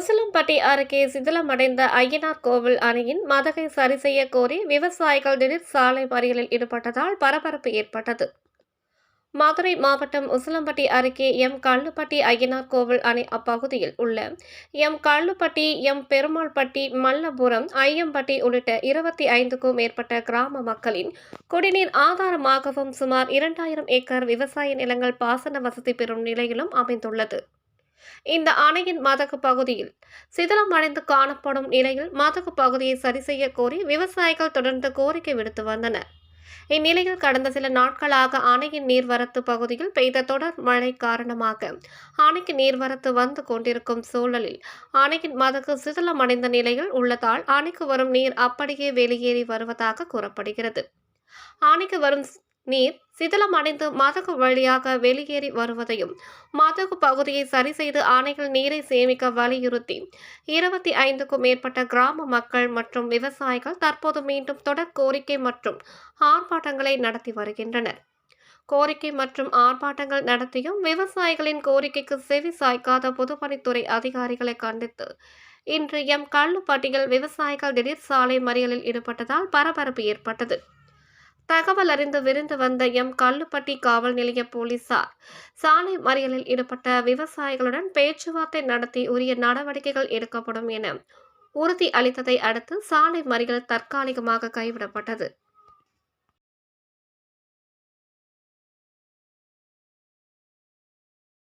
உசிலம்பட்டி அருகே சிதிலமடைந்த ஐயனார் கோவில் அணையின் மதகை சரி செய்ய கோரி விவசாயிகள் திடீர் சாலை மறியலில் ஈடுபட்டதால் பரபரப்பு ஏற்பட்டது. மதுரை மாவட்டம் உசிலம்பட்டி அருகே எம். கல்லுப்பட்டி ஐயனார் கோவில் அணை அப்பகுதியில் உள்ள எம். கல்லுப்பட்டி எம். பெருமாள்பட்டி மல்லபுரம் ஐயம்பட்டி உள்ளிட்ட இருபத்தி ஐந்துக்கும் மேற்பட்ட கிராம மக்களின் குடிநீர் ஆதாரமாகவும் சுமார் இரண்டாயிரம் ஏக்கர் விவசாய நிலங்கள் பாசன வசதி பெறும் நிலையிலும் அமைந்துள்ளது. இந்த அணையின் மதகு பகுதியில் சிதிலமடைந்து காணப்படும் நிலையில் மதகு பகுதியை சரி செய்ய கோரி விவசாயிகள் தொடர்ந்து கோரிக்கை விடுத்து வந்தனர். இந்நிலையில் கடந்த சில நாட்களாக அணையின் நீர்வரத்து பகுதியில் பெய்த தொடர் மழை காரணமாக அணைக்கு நீர்வரத்து வந்து கொண்டிருக்கும் சூழலில் அணையின் மதகு சிதிலமடைந்த நிலையில் உள்ளதால் அணைக்கு வரும் நீர் அப்படியே வெளியேறி வருவதாக கூறப்படுகிறது. அணைக்கு வரும் நீர் சிதிலமடைந்து மதகு வழியாக வெளியேறி வருவதையும் மதகு பகுதியை சரி செய்து ஆணைகள் நீரை சேமிக்க வலியுறுத்தி இருபத்தி ஐந்துக்கும் மேற்பட்ட கிராம மக்கள் மற்றும் விவசாயிகள் தற்போது மீண்டும் தொடர் கோரிக்கை மற்றும் ஆர்ப்பாட்டங்களை நடத்தி வருகின்றனர். கோரிக்கை மற்றும் ஆர்ப்பாட்டங்கள் நடத்தியும் விவசாயிகளின் கோரிக்கைக்கு செவி சாய்க்காத பொதுப்பணித்துறை அதிகாரிகளை கண்டித்து இன்று எம் கல்லுப்பட்டியில் விவசாயிகள் திடீர் சாலை மறியலில் ஈடுபட்டதால் பரபரப்பு ஏற்பட்டது. தகவல் அறிந்து விருந்து வந்த எம். கல்லுப்பட்டி காவல் நிலைய போலீசார் சாலை மறியலில் ஈடுபட்ட விவசாயிகளுடன் பேச்சுவார்த்தை நடத்தி உரிய நடவடிக்கைகள் எடுக்கப்படும் என உறுதி அளித்ததை அடுத்து சாலை மறியல் தற்காலிகமாக கைவிடப்பட்டது.